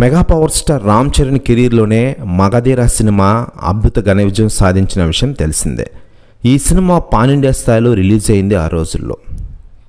Mega power star Ram Charan కెరీర్లోనే Magadheera cinema అద్భుత ఘన విజయం సాధించిన విషయం తెలిసిందే. ఈ సినిమా పానిండియా స్థాయిలో రిలీజ్ అయింది ఆ రోజుల్లో.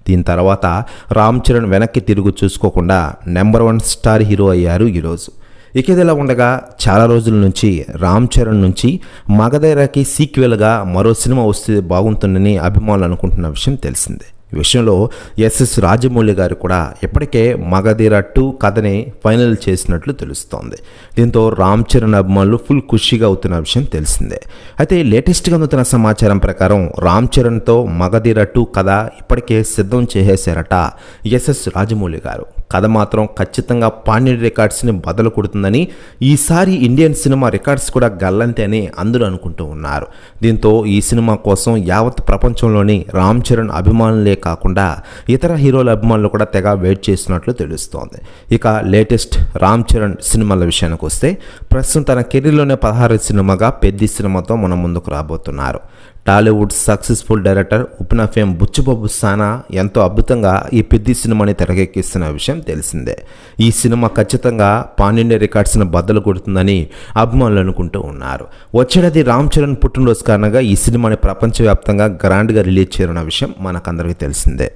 దీని తర్వాత రామ్ చరణ్ వెనక్కి తిరుగు చూసుకోకుండా నెంబర్ వన్ స్టార్ హీరో అయ్యారు ఈరోజు. ఇక ఇదిలా ఉండగా చాలా రోజుల నుంచి రామ్ చరణ్ నుంచి మగధీరాకి సీక్వెల్గా మరో సినిమా వస్తే బాగుంటుందని అభిమానులు అనుకుంటున్న విషయం తెలిసిందే. ఈ విషయంలో ఎస్ఎస్ రాజమౌళి గారు కూడా ఇప్పటికే మగధీర టూ కథని ఫైనల్ చేసినట్లు తెలుస్తోంది. దీంతో రామ్ చరణ్ అభిమానులు ఫుల్ ఖుషిగా అవుతున్న విషయం తెలిసిందే. అయితే లేటెస్ట్గా అందుతున్న సమాచారం ప్రకారం రామ్ చరణ్తో మగధీర టూ కథ ఇప్పటికే సిద్ధం చేసేశారట ఎస్ఎస్ రాజమౌళి గారు. కథ మాత్రం ఖచ్చితంగా పాండ్యన్ రికార్డ్స్ని బదలు కొడుతుందని ఈసారి ఇండియన్ సినిమా రికార్డ్స్ కూడా గల్లంతే అని అందరూ అనుకుంటూ ఉన్నారు. దీంతో ఈ సినిమా కోసం యావత్ ప్రపంచంలోని రామ్ చరణ్ అభిమానులే కాకుండా ఇతర హీరోల అభిమానులు కూడా తెగ వెయిట్ చేస్తున్నట్లు తెలుస్తోంది. ఇక లేటెస్ట్ రామ్ చరణ్ సినిమాల విషయానికి వస్తే ప్రస్తుతం తన కెరీర్లోనే పదహారు సినిమాగా పెద్ద సినిమాతో మన ముందుకు రాబోతున్నారు. Tollywood successful director Uppena fame Buchibabu Sana ఎంతో అద్భుతంగా ఈ పెద్ద సినిమాని తెరకెక్కిస్తున్న విషయం తెలిసిందే. ఈ సినిమా ఖచ్చితంగా పాన్ రికార్డ్స్ను రికార్డ్స్ని బద్దలు కొడుతుందని అభిమానులు అనుకుంటూ ఉన్నారు. వచ్చేది రామ్ చరణ్ పుట్టినరోజు కారణంగా ఈ సినిమాని ప్రపంచవ్యాప్తంగా గ్రాండ్గా రిలీజ్ చేయనున్న విషయం మనకందరికీ తెలిసిందే.